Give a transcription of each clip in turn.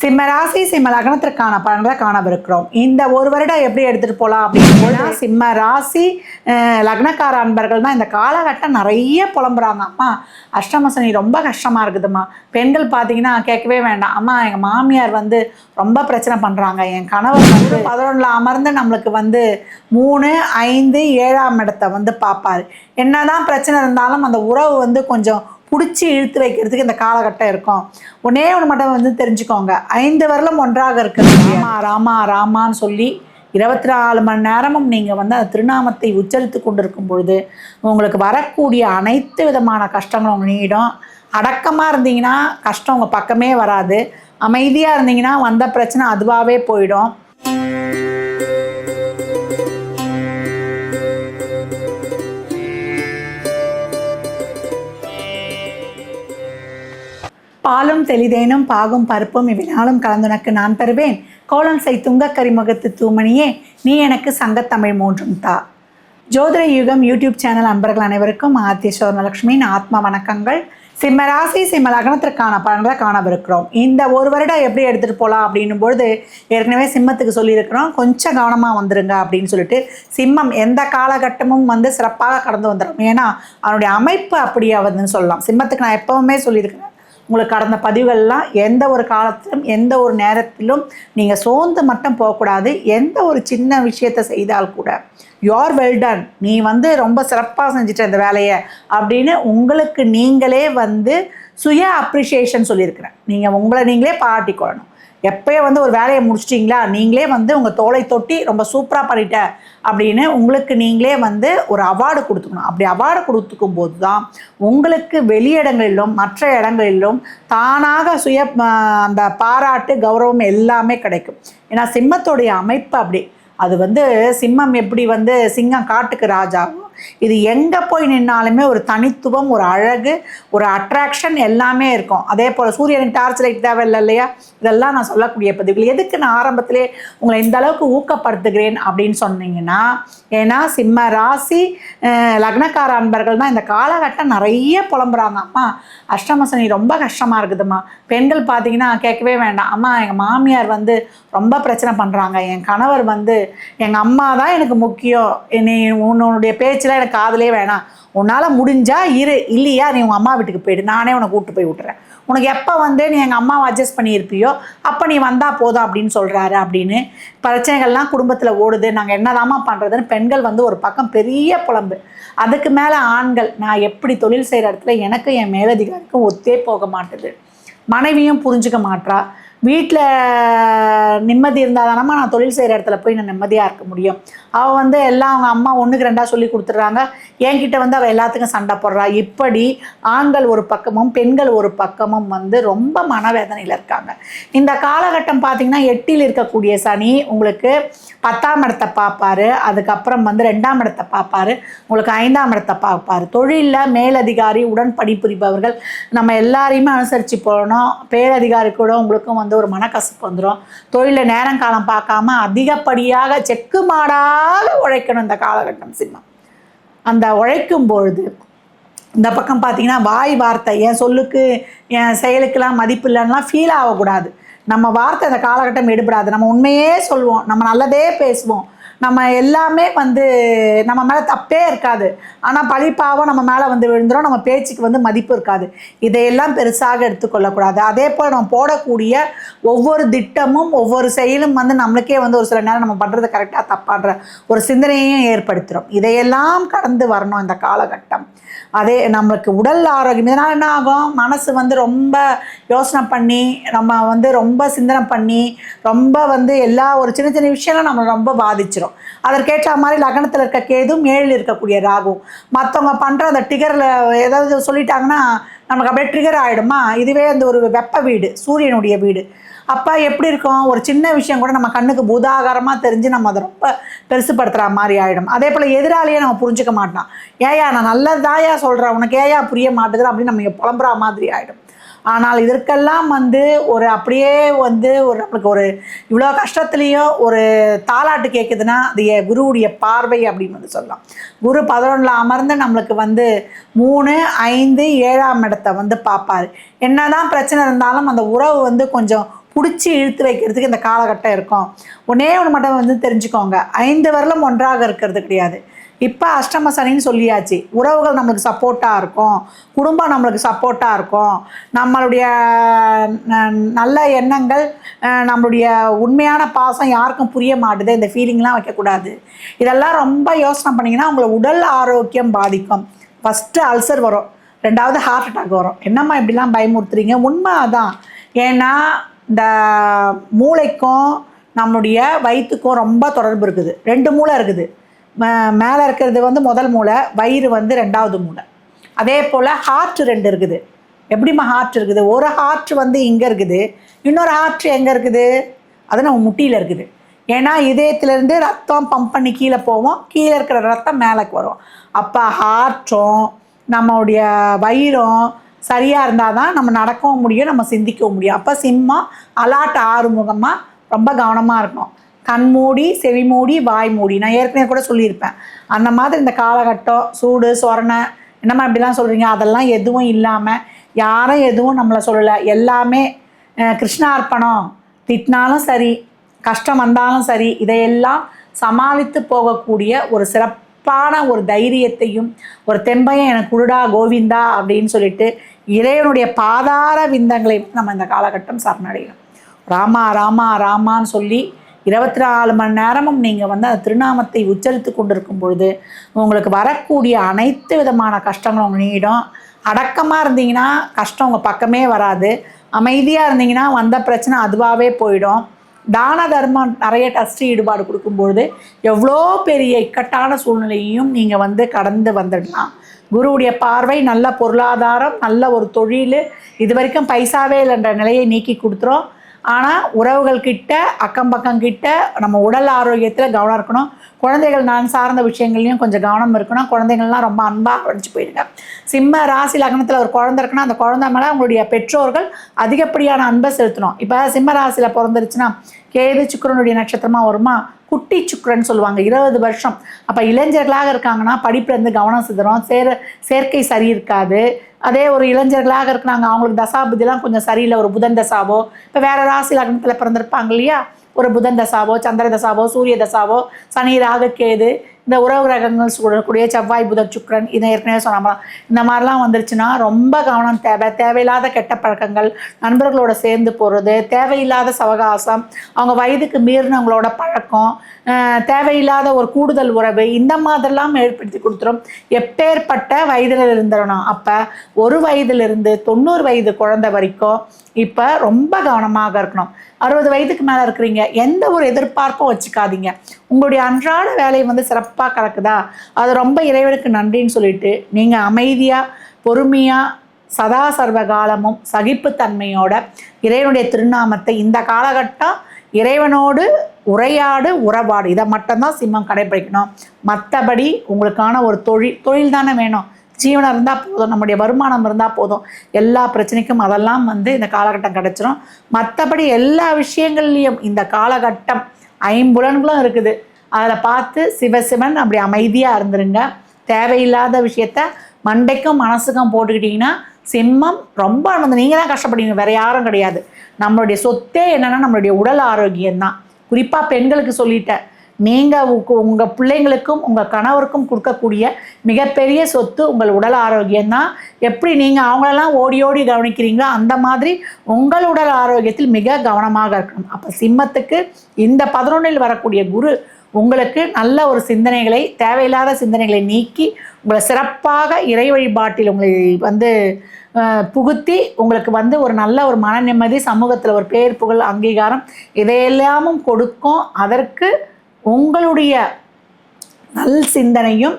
சிம்ம ராசி சிம்ம லக்னத்திற்கான பலன்களை காணவிருக்கிறோம். இந்த ஒரு வருடம் எப்படி எடுத்துகிட்டு போகலாம் அப்படின்னா சிம்ம ராசி லக்னக்கார அன்பர்கள் தான் இந்த காலகட்டம் நிறைய புலம்புறாங்க. அம்மா அஷ்டம சனி ரொம்ப கஷ்டமாக இருக்குதும்மா. பெண்கள் பார்த்தீங்கன்னா கேட்கவே வேண்டாம். அம்மா எங்கள் மாமியார் வந்து ரொம்ப பிரச்சனை பண்ணுறாங்க என் கணவர் வந்து பதினொன்றில் அமர்ந்து நம்மளுக்கு வந்து மூணு ஐந்து ஏழாம் இடத்தை வந்து பார்ப்பாரு என்னதான் பிரச்சனை இருந்தாலும் அந்த உறவு வந்து கொஞ்சம் பிடிச்சி இழுத்து வைக்கிறதுக்கு இந்த காலகட்டம் இருக்கும். ஒன்னே ஒன்று மட்டும் வந்து தெரிஞ்சுக்கோங்க. ஐந்து வரலும் ஒன்றாக இருக்கிறது. ராமா ராமா ராமான்னு சொல்லி இருபத்தி நாலு மணி நேரமும் நீங்கள் வந்து அந்த திருநாமத்தை உச்சரித்து கொண்டிருக்கும் பொழுது உங்களுக்கு வரக்கூடிய அனைத்து விதமான கஷ்டங்களும் உங்கள் நீடும். அடக்கமாக இருந்தீங்கன்னா கஷ்டம் உங்கள் பக்கமே வராது. அமைதியாக இருந்தீங்கன்னா வந்த பிரச்சனை அதுவாகவே போயிடும். பாலும் தெளிதேனும் பாகும் பருப்பும் இவ்வினாலும் கலந்துனக்கு நான் தருவேன். கோலம் செய் துங்க கரிமுகத்து தூமணியே நீ எனக்கு சங்கத்தமிழ் மூன்றும் தா. ஜோதிட யுகம் யூடியூப் சேனல் அன்பர்கள் அனைவருக்கும் ஆத்திய சோர்ணலட்சுமியின் ஆத்மா வணக்கங்கள். சிம்ம ராசி சிம்ம லக்னத்திற்கான பலன்களை காணவிருக்கிறோம். இந்த ஒரு வருடம் எப்படி எடுத்துகிட்டு போகலாம் அப்படின்னும் பொழுது ஏற்கனவே சிம்மத்துக்கு சொல்லியிருக்கிறோம். கொஞ்சம் கவனமாக வந்துருங்க அப்படின்னு சொல்லிட்டு சிம்மம் எந்த காலகட்டமும் வந்து சிறப்பாக கடந்து வந்துடும் ஏன்னா அவனுடைய அமைப்பு அப்படியே ஆகுதுன்னு சொல்லலாம். சிம்மத்துக்கு நான் எப்பவுமே சொல்லியிருக்கிறேன். உங்களுக்கு கடந்த பதிவுகள்லாம் எந்த ஒரு காலத்திலும் எந்த ஒரு நேரத்திலும் நீங்கள் சோர்ந்து மட்டும் போகக்கூடாது. எந்த ஒரு சின்ன விஷயத்தை செய்தால் கூட யோர் வெல்டன் நீ வந்து ரொம்ப சிறப்பாக செஞ்சுட்ட இந்த வேலையை அப்படின்னு உங்களுக்கு நீங்களே வந்து சுய அப்ரிஷியேஷன் சொல்லியிருக்கிறேன். நீங்கள் உங்களை நீங்களே பாராட்டிக்கொள்ளணும் எப்பயே வந்து ஒரு வேலையை முடிச்சிட்டிங்களா? நீங்களே வந்து உங்கள் தோலை தொட்டி ரொம்ப சூப்பராக பண்ணிட்ட அப்படின்னு உங்களுக்கு நீங்களே வந்து ஒரு அவார்டு கொடுத்துக்கணும். அப்படி அவார்டு கொடுத்துக்கும் போது தான் உங்களுக்கு வெளியிடங்களிலும் மற்ற இடங்களிலும் தானாக சுய அந்த பாராட்டு கௌரவம் எல்லாமே கிடைக்கும். ஏன்னா சிம்மத்தோடைய அமைப்பு அப்படி. அது வந்து சிம்மம் எப்படி வந்து சிங்கம் காட்டுக்கு ராஜாவும் இது எங்கே போய் நின்னாலுமே ஒரு தனித்துவம் ஒரு அழகு ஒரு அட்ராக்ஷன் எல்லாமே இருக்கும். அதே போல் சூரியனுக்கு டார்ச் லைட் தேவையில்லை இல்லையா? இதெல்லாம் நான் சொல்லக்கூடிய பதிவுகள். எதுக்கு நான் ஆரம்பத்திலே உங்களை இந்த அளவுக்கு ஊக்கப்படுத்துகிறேன் அப்படின்னு சொன்னீங்கன்னா ஏன்னா சிம்ம ராசி லக்னக்கார அன்பர்கள் தான் இந்த காலகட்டம் நிறைய புலம்புறாங்க. அம்மா அஷ்டம சனி ரொம்ப கஷ்டமாக இருக்குதும்மா. பெண்கள் பார்த்தீங்கன்னா கேட்கவே வேண்டாம். அம்மா எங்கள் மாமியார் வந்து ரொம்ப பிரச்சனை பண்ணுறாங்க என் கணவர் வந்து எங்கள் அம்மா தான் எனக்கு முக்கியம். நீ உன்னுடைய பேச்செலாம் எனக்கு காதலே வேணாம். உன்னால் முடிஞ்சா இரு இல்லையா நீ உங்கள் அம்மா வீட்டுக்கு போயிடு. நானே உன்னை கூப்பிட்டு போய் விட்டுறேன். உனக்கு எப்போ வந்து நீ எங்கள் அம்மாவை அட்ஜஸ்ட் பண்ணியிருப்பியோ அப்போ நீ வந்தால் போதும் அப்படின்னு சொல்கிறாரு அப்படின்னு. பிரச்சனைகள்லாம் குடும்பத்தில் ஓடுது. நாங்கள் என்னதாம்மா பண்ணுறதுன்னு பெண்கள் வந்து ஒரு பக்கம் பெரிய புலம்பு. அதுக்கு மேலே ஆண்கள். நான் எப்படி தொழில் செய்கிற இடத்துல எனக்கு என் மேலதிகாரிக்கும் ஒத்தே போக மாட்டுது. மனைவியும் புரிஞ்சுக்க மாட்டா வீட்டில் நிம்மதி இருந்தால் தானம்மா நான் தொழில் செய்கிற இடத்துல போய் நான் நிம்மதியாக இருக்க முடியும். அவள் வந்து எல்லாம் அவங்க அம்மா ஒன்றுக்கு ரெண்டாக சொல்லி கொடுத்துட்றாங்க. என்கிட்ட வந்து அவள் எல்லாத்துக்கும் சண்டை போடுறா. இப்படி ஆண்கள் ஒரு பக்கமும் பெண்கள் ஒரு பக்கமும் வந்து ரொம்ப மனவேதனையில் இருக்காங்க. இந்த காலகட்டம் பார்த்திங்கன்னா எட்டில் இருக்கக்கூடிய சனி உங்களுக்கு பத்தாம் இடத்தை பார்ப்பாரு. அதுக்கப்புறம் வந்து ரெண்டாம் இடத்தை பார்ப்பாரு. உங்களுக்கு ஐந்தாம் இடத்தை பார்ப்பாரு. தொழிலில் மேலதிகாரி உடன் பணிபுரிபவர்கள் நம்ம எல்லாரையுமே அனுசரித்து போகணும். பேரதிகாரி கூட உங்களுக்கும் வந்து ஒரு மனக்கசப்பு வந்துடும் தொழிலில் நேரம் காலம் பார்க்காம அதிகப்படியாக செக்கு மாடாக உழைக்கணும் இந்த காலகட்டம் சிம்மம். அந்த உழைக்கும் பொழுது இந்த பக்கம் பார்த்தீங்கன்னா வாய் வார்த்தை என் சொல்லுக்கு என் செயலுக்கெல்லாம் மதிப்பு இல்லைன்னா ஃபீல் ஆகக்கூடாது. நம்ம வார்த்தை அந்த காலகட்டம் எடுபடாது. நம்ம உண்மையே சொல்லுவோம் நம்ம நல்லதே பேசுவோம். நம்ம எல்லாமே வந்து நம்ம மேலே தப்பே இருக்காது. ஆனால் பழிப்பாவும் நம்ம மேலே வந்து விழுந்துடும் நம்ம பேச்சுக்கு வந்து மதிப்பு இருக்காது. இதையெல்லாம் பெருசாக எடுத்துக்கொள்ளக்கூடாது. அதே போல் நம்ம போடக்கூடிய ஒவ்வொரு திட்டமும் ஒவ்வொரு செயலும் வந்து நம்மளுக்கே வந்து ஒரு சில நேரம் நம்ம பண்ணுறது கரெக்டாக தப்பான்ற ஒரு சிந்தனையையும் ஏற்படுத்துகிறோம் இதையெல்லாம் கடந்து வரணும் இந்த காலகட்டம். அதே நம்மளுக்கு உடல் ஆரோக்கியம் இதனால் என்ன ஆகும்? மனசு வந்து ரொம்ப யோசனை பண்ணி நம்ம வந்து ரொம்ப சிந்தனை பண்ணி ரொம்ப வந்து எல்லா ஒரு சின்ன சின்ன விஷயம்லாம் நம்ம ரொம்ப பாதிச்சிரும் அதற்கேற்ற மாதிரி லக்னத்தில் இருக்க கேதும் ஏழில் இருக்கக்கூடிய ராகும் மற்றவங்க பண்ணுற அந்த டிகரில் ஏதாவது சொல்லிட்டாங்கன்னா நமக்கு அப்படியே ட்ரிகர் ஆகிடுமா இதுவே அந்த ஒரு வெப்ப வீடு சூரியனுடைய வீடு. அப்போ எப்படி இருக்கும்? ஒரு சின்ன விஷயம் கூட நம்ம கண்ணுக்கு பூதாகாரமாக தெரிஞ்சு நம்ம அதை ரொம்ப பெருசுப்படுத்துகிற மாதிரி ஆகிடும் அதே போல் எதிராளியே நம்ம புரிஞ்சுக்க மாட்டான். ஏயா நான் நல்லதாயா சொல்கிறேன் உனக்கு ஏயா புரிய மாட்டேங்குது அப்படின்னு நம்ம புலம்புற மாதிரி ஆகிடும் ஆனால் இதற்கெல்லாம் வந்து ஒரு அப்படியே வந்து ஒரு நம்மளுக்கு ஒரு இவ்வளோ கஷ்டத்துலேயும் ஒரு தாலாட்டு கேட்குதுன்னா அது என் குருவுடைய பார்வை அப்படின்னு வந்து சொல்லலாம். குரு பதினொன்றில் அமர்ந்து நம்மளுக்கு வந்து மூணு ஐந்து ஏழாம் இடத்தை வந்து பார்ப்பாரு. என்னதான் பிரச்சனை இருந்தாலும் அந்த உறவு வந்து கொஞ்சம் பிடிச்சி இழுத்து வைக்கிறதுக்கு இந்த காலகட்டம் இருக்கும். ஒன்றே ஒன்று மட்டும் வந்து தெரிஞ்சுக்கோங்க. ஐந்து வரலும் ஒன்றாக இருக்கிறது கிடையாது. இப்போ அஷ்டம சனின்னு சொல்லியாச்சு. உறவுகள் நம்மளுக்கு சப்போர்ட்டாக இருக்கும். குடும்பம் நம்மளுக்கு சப்போர்ட்டாக இருக்கும். நம்மளுடைய ந- நல்ல எண்ணங்கள் நம்மளுடைய உண்மையான பாசம் யாருக்கும் புரிய மாட்டுது. இந்த ஃபீலிங்லாம் வைக்கக்கூடாது இதெல்லாம் ரொம்ப யோசனை பண்ணிங்கன்னா உங்களை உடல் ஆரோக்கியம் பாதிக்கும். ஃபஸ்ட்டு அல்சர் வரும். ரெண்டாவது ஹார்ட் அட்டாக் வரும். என்னம்மா இப்படிலாம் பயமுறுத்துறீங்க? உண்மை அதான். ஏன்னா இந்த மூளைக்கும் நம்முடைய வயிற்றுக்கும் ரொம்ப தொடர்பு இருக்குது. ரெண்டு மூளை இருக்குது. மே- மேலே இருக்கிறது வந்து முதல் மூளை வயிறு வந்து ரெண்டாவது மூளை. அதே போல் ஹார்ட் ரெண்டு இருக்குது. எப்படிம்மா ஹார்ட் இருக்குது? ஒரு ஹார்ட் வந்து இங்கே இருக்குது. இன்னொரு ஹார்ட் எங்கே இருக்குது? அது நம்ம முட்டியில் இருக்குது. ஏன்னா இதயத்திலேருந்து ரத்தம் பம்ப் பண்ணி கீழே போவோம். கீழே இருக்கிற ரத்தம் மேலேக்கு வரும். அப்போ ஹார்ட்டும் நம்மளுடைய வயிறும் சரியாக இருந்தால் தான் நம்ம நடக்கவும் முடியும் நம்ம சிந்திக்கவும் முடியும். அப்போ சிம்மம் அலாட் ஆறுமுகமாக ரொம்ப கவனமாக இருக்கணும். கண் மூடி செவி மூடி வாய் மூடி. நான் ஏற்கனவே கூட சொல்லியிருப்பேன். அந்த மாதிரி இந்த காலகட்டம் சூடு சொரணை என்னம்மா இப்படிலாம் சொல்கிறீங்க அதெல்லாம் எதுவும் இல்லாமல் யாரும் எதுவும் நம்மளை சொல்லலை. எல்லாமே கிருஷ்ணார்ப்பணம். திட்டினாலும் சரி கஷ்டம் வந்தாலும் சரி இதையெல்லாம் சமாளித்து போகக்கூடிய ஒரு சிறப்பு சிறப்பான ஒரு தைரியத்தையும் ஒரு தெம்பையும் எனக்கு குருடா கோவிந்தா அப்படின்னு சொல்லிட்டு இறைவனுடைய பாதார விந்தங்களை நம்ம இந்த காலகட்டம் சரணடையணும் ராமா ராமா ராமான்னு சொல்லி இருபத்தி நாலு மணி நேரமும் நீங்கள் வந்து அந்த திருநாமத்தை உச்சரித்து கொண்டிருக்கும் பொழுது உங்களுக்கு வரக்கூடிய அனைத்து விதமான கஷ்டங்களும் உங்கள் நீடும் அடக்கமாக இருந்தீங்கன்னா கஷ்டம் உங்கள் பக்கமே வராது. அமைதியாக இருந்தீங்கன்னா வந்த பிரச்சனை அதுவாகவே போயிடும். தான தர்மம் நிறைய டஸ்ட் ஈடுபாடு கொடுக்கும்பொழுது எவ்வளோ பெரிய இக்கட்டான சூழ்நிலையையும் நீங்கள் வந்து கடந்து வந்துடலாம். குருவுடைய பார்வை நல்ல பொருளாதாரம் நல்ல ஒரு தொழில் இது வரைக்கும் பைசாவே இல்லைன்ற நிலையை நீக்கி கொடுத்துரும் ஆனால் உறவுகள் கிட்ட அக்கம் பக்கம் கிட்ட நம்ம உடல் ஆரோக்கியத்தில் கவனம் இருக்கணும். குழந்தைகள் நான் சார்ந்த விஷயங்கள்லையும் கொஞ்சம் கவனம் இருக்கணும். குழந்தைகள்லாம் ரொம்ப அன்பாக அடைஞ்சு போயிடுங்க. சிம்ம ராசி லக்னத்தில் ஒரு குழந்தை இருக்குன்னா அந்த குழந்தை மேலே அவங்களுடைய பெற்றோர்கள் அதிகப்படியான அன்பை செலுத்தணும். இப்போ சிம்ம ராசியில் பிறந்துருச்சுன்னா கேது சுக்கரனுடைய நட்சத்திரமாக வருமா? குட்டி சுக்கரன் சொல்லுவாங்க இருபது வருஷம். அப்போ இளைஞர்களாக இருக்காங்கன்னா படிப்புல இருந்து கவனம் சிதறும் சேர சேர்க்கை சரி இருக்காது. அதே ஒரு இளைஞர்களாக இருக்கிறாங்க அவங்களுக்கு தசாபுதிலாம் கொஞ்சம் சரியில்லை. ஒரு புதன் தசாவோ இப்போ வேற ராசி லக்னத்தில் பிறந்திருப்பாங்க இல்லையா? ஒரு புதன் தசாவோ சந்திர தசாவோ சூரிய தசாவோ சனி ராகு கேது இந்த உறவு கிரகங்கள் சூழக்கூடிய செவ்வாய் புதர் சுக்கரன் இதை ஏற்கனவே சொன்னாம இந்த மாதிரிலாம் வந்துருச்சுன்னா ரொம்ப கவனம் தேவை. தேவையில்லாத கெட்ட பழக்கங்கள் நண்பர்களோட சேர்ந்து போகிறது தேவையில்லாத சவகாசம் அவங்க வயதுக்கு மீறினவங்களோட பழக்கம் தேவையில்லாத ஒரு கூடுதல் உறவு. இந்த மாதிரிலாம் ஏற்படுத்தி கொடுத்துரும். எப்பேற்பட்ட வயதில் இருந்துடணும் அப்போ ஒரு வயதிலிருந்து தொண்ணூறு வயது குழந்தை வரைக்கும் இப்போ ரொம்ப கவனமாக இருக்கணும். அறுபது வயதுக்கு மேலே இருக்கிறீங்க. எந்த ஒரு எதிர்பார்ப்பும் வச்சுக்காதீங்க. உங்களுடைய அன்றாட வேலை வந்து சிறப்பாக கிடக்குதா அது ரொம்ப இறைவனுக்கு நன்றின்னு சொல்லிட்டு நீங்கள் அமைதியாக பொறுமையாக சதா சர்வ காலமும் சகிப்புத்தன்மையோட இறைவனுடைய திருநாமத்தை இந்த காலகட்டம் இறைவனோடு உரையாடு உறவாடு. இதை மட்டும்தான் சிம்மம் கடைபிடிக்கணும். மற்றபடி உங்களுக்கான ஒரு தொழில் தொழில் தானே வேணும். ஜீவனம் இருந்தால் போதும். நம்முடைய வருமானம் இருந்தால் போதும். எல்லா பிரச்சனைக்கும் அதெல்லாம் வந்து இந்த காலகட்டம் கிடச்சிரும். மற்றபடி எல்லா விஷயங்கள்லையும் இந்த காலகட்டம் ஐம்புலன்களும் இருக்குது. அதில் பார்த்து சிவசிவன் அப்படி அமைதியாக இருந்துருங்க. தேவையில்லாத விஷயத்த மண்டைக்கும் மனசுக்கும் போட்டுக்கிட்டிங்கன்னா சிம்மம் ரொம்ப வந்து நீங்கள் தான் கஷ்டப்படுவீங்க. வேறு யாரும் கிடையாது. நம்மளுடைய சொத்தே என்னென்னா நம்மளுடைய உடல் ஆரோக்கியம்தான் குறிப்பாக பெண்களுக்கு சொல்லிட்டேன் நீங்கள் உங்கள் பிள்ளைங்களுக்கும் உங்கள் கணவருக்கும் கொடுக்கக்கூடிய மிகப்பெரிய சொத்து உங்கள் உடல் ஆரோக்கியம்தான் எப்படி நீங்கள் அவங்களெல்லாம் ஓடி ஓடி கவனிக்கிறீங்களோ அந்த மாதிரி உங்கள் உடல் ஆரோக்கியத்தில் மிக கவனமாக இருக்கணும். அப்போ சிம்மத்துக்கு இந்த பதினொன்றில் வரக்கூடிய குரு உங்களுக்கு நல்ல ஒரு சிந்தனைகளை தேவையில்லாத சிந்தனைகளை நீக்கி உங்களை சிறப்பாக இறை வழிபாட்டில் உங்களை வந்து புகுத்தி உங்களுக்கு வந்து ஒரு நல்ல ஒரு மன நிம்மதி சமூகத்தில் ஒரு பேர் புகழ் அங்கீகாரம் இதையெல்லாமும் கொடுக்கும். அதற்கு உங்களுடைய நல் சிந்தனையும்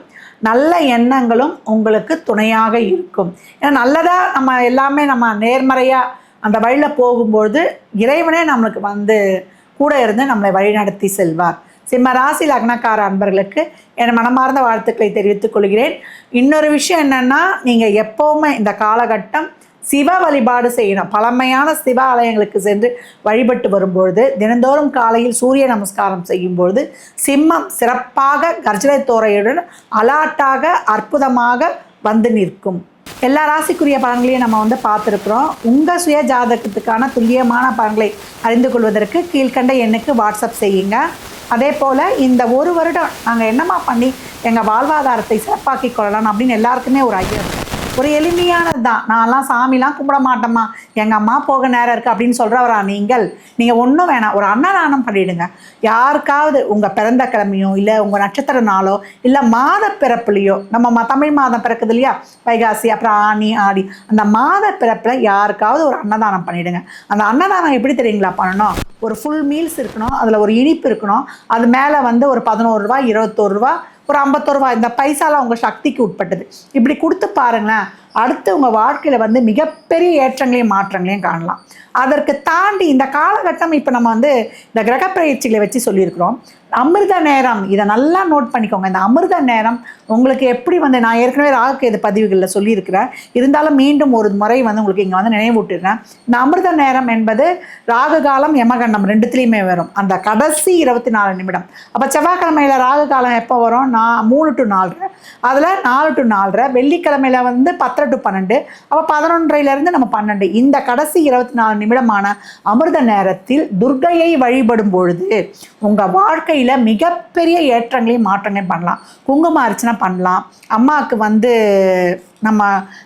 நல்ல எண்ணங்களும் உங்களுக்கு துணையாக இருக்கும். ஏன்னா நல்லதாக நம்ம எல்லாமே நம்ம நேர்மறையாக அந்த வழியில் போகும்பொழுது இறைவனே நம்மளுக்கு வந்து கூட இருந்து நம்மளை வழிநடத்தி செல்வார். சிம்ம ராசி லக்னக்கார அன்பர்களுக்கு என் மனமார்ந்த வாழ்த்துக்களை தெரிவித்துக் கொள்கிறேன். இன்னொரு விஷயம் என்னென்னா நீங்கள் எப்போவுமே இந்த காலகட்டம் சிவ வழிபாடு செய்யணும். பழமையான சிவ ஆலயங்களுக்கு சென்று வழிபட்டு வரும்பொழுது தினந்தோறும் காலையில் சூரிய நமஸ்காரம் செய்யும்பொழுது சிம்மம் சிறப்பாக கர்ஜனை தோரையுடன் அலாட்டாக அற்புதமாக வந்து நிற்கும். எல்லா ராசிக்குரிய பலன்களையும் நம்ம வந்து பார்த்துருக்குறோம். உங்கள் சுய ஜாதகத்துக்கான துல்லியமான பலன்களை அறிந்து கொள்வதற்கு கீழ்கண்ட எண்ணுக்கு வாட்ஸ்அப் செய்யுங்க. அதே போல் இந்த ஒரு வருடம் நாங்கள் என்னம்மா பண்ணி எங்கள் வாழ்வாதாரத்தை சிறப்பாக்கி கொள்ளலாம் அப்படின்னு எல்லாருக்குமே ஒரு ஐயா இருக்கும் ஒரு எளிமையானது தான் நான்லாம் சாமிலாம் கும்பிட மாட்டேம்மா. எங்கள் அம்மா போக நேரம் இருக்குது அப்படின்னு சொல்கிறவரா நீங்கள்? நீங்கள் ஒன்றும் வேணாம். ஒரு அன்னதானம் பண்ணிவிடுங்க யாருக்காவது உங்கள் பிறந்த கிழமையோ இல்லை உங்கள் நட்சத்திர நாளோ இல்லை மாத பிறப்புலையோ நம்ம ம தமிழ் மாதம் பிறக்குது இல்லையா? வைகாசி அப்புறம் ஆனி ஆடி. அந்த மாத பிறப்பில் யாருக்காவது ஒரு அன்னதானம் பண்ணிவிடுங்க அந்த அன்னதானம் எப்படி தெரியுங்களா பண்ணணும்? ஒரு ஃபுல் மீல்ஸ் இருக்கணும். அதில் ஒரு இனிப்பு இருக்கணும். அது மேலே வந்து ஒரு பதினோரு ரூபா இருபத்தோரு ரூபா ஒரு ஐம்பத்தோரு இந்த பைசாலாம் உங்கள் சக்திக்கு உட்பட்டது. இப்படி கொடுத்து பாருங்களேன். அடுத்து உங்கள் வாழ்க்கையில் வந்து மிகப்பெரிய ஏற்றங்களையும் மாற்றங்களையும் காணலாம். அதற்கு தாண்டி இந்த காலகட்டம் இப்போ நம்ம வந்து இந்த கிரக பயிற்சிகளை வச்சு சொல்லியிருக்கிறோம். அமிர்த நேரம் இதை நல்லா நோட் பண்ணிக்கோங்க. இந்த அமிர்த நேரம் உங்களுக்கு எப்படி வந்து நான் ஏற்கனவே ராகுகேது பதிவுகளில் சொல்லியிருக்கிறேன். இருந்தாலும் மீண்டும் ஒரு முறை வந்து உங்களுக்கு இங்கே வந்து நினைவூட்டுறேன் இந்த அமிர்த நேரம் என்பது ராகு காலம் யமகண்டம் ரெண்டுத்துலேயுமே வரும். அந்த கடைசி இருபத்தி நாலு நிமிடம். அப்போ செவ்வாய்க்கிழமையில் ராகு காலம் எப்போ வரும்? நான் மூணு டு நாலரை. அதில் நாலு டு நாலரை. வெள்ளிக்கிழமையில் வந்து பத்தரை டு பன்னெண்டு. அப்போ பதினொன்றையிலேருந்து நம்ம பன்னெண்டு. இந்த கடைசி இருபத்தி நாலு நிமிடமான அமிர்த நேரத்தில் துர்கையை வழிபடும் பொழுது உங்கள் வாழ்க்கையில் மிகப்பெரிய ஏற்றங்களையும் மாற்றங்களையும் பண்ணலாம். குங்கும அர்ச்சனை பண்ணலாம். அம்மாவுக்கு வந்து நம்ம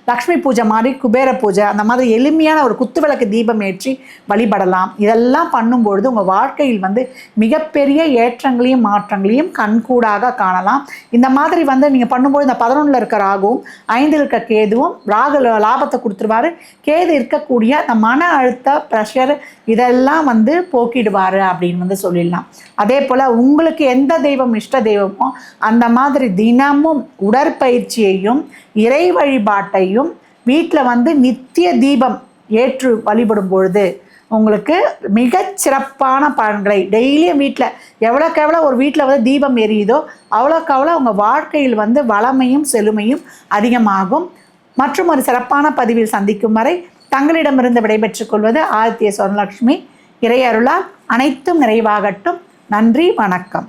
லக்ஷ்மி பூஜை மாதிரி குபேர பூஜை அந்த மாதிரி எளிமையான ஒரு குத்துவிளக்கு தீபம் ஏற்றி வழிபடலாம். இதெல்லாம் பண்ணும்பொழுது உங்கள் வாழ்க்கையில் வந்து மிகப்பெரிய ஏற்றங்களையும் மாற்றங்களையும் கண்கூடாக காணலாம். இந்த மாதிரி வந்து நீங்கள் பண்ணும்போது இந்த பதினொன்றில் இருக்க ராகுவும் ஐந்தில் இருக்க கேதுவும் ராகு லாபத்தை கொடுத்துருவாரு. கேது இருக்கக்கூடிய அந்த மன அழுத்த ப்ரெஷர் இதெல்லாம் வந்து போக்கிடுவார் அப்படின்னு வந்து சொல்லிடலாம். அதே போல் உங்களுக்கு எந்த தெய்வம் இஷ்ட தெய்வமோ அந்த மாதிரி தினமும் உடற்பயிற்சியையும் இறை வழிபாட்டையும் வீட்டில் வந்து நித்திய தீபம் ஏற்று வழிபடும் பொழுது உங்களுக்கு மிகச் சிறப்பான பலன்களை டெய்லியும் வீட்டில் எவ்வளோக்கு எவ்வளோ ஒரு வீட்டில் வந்து தீபம் எரியுதோ அவ்வளோக்கு அவ்வளோ உங்கள் வாழ்க்கையில் வந்து வளமையும் செழுமையும் அதிகமாகும். மற்றும் ஒரு சிறப்பான பதிவில் சந்திக்கும் வரை தங்களிடமிருந்து விடைபெற்றுக் கொள்வது ஆதித்ய சொர்ணலட்சுமி இறையருளால் அனைத்தும் நிறைவாகட்டும். நன்றி வணக்கம்.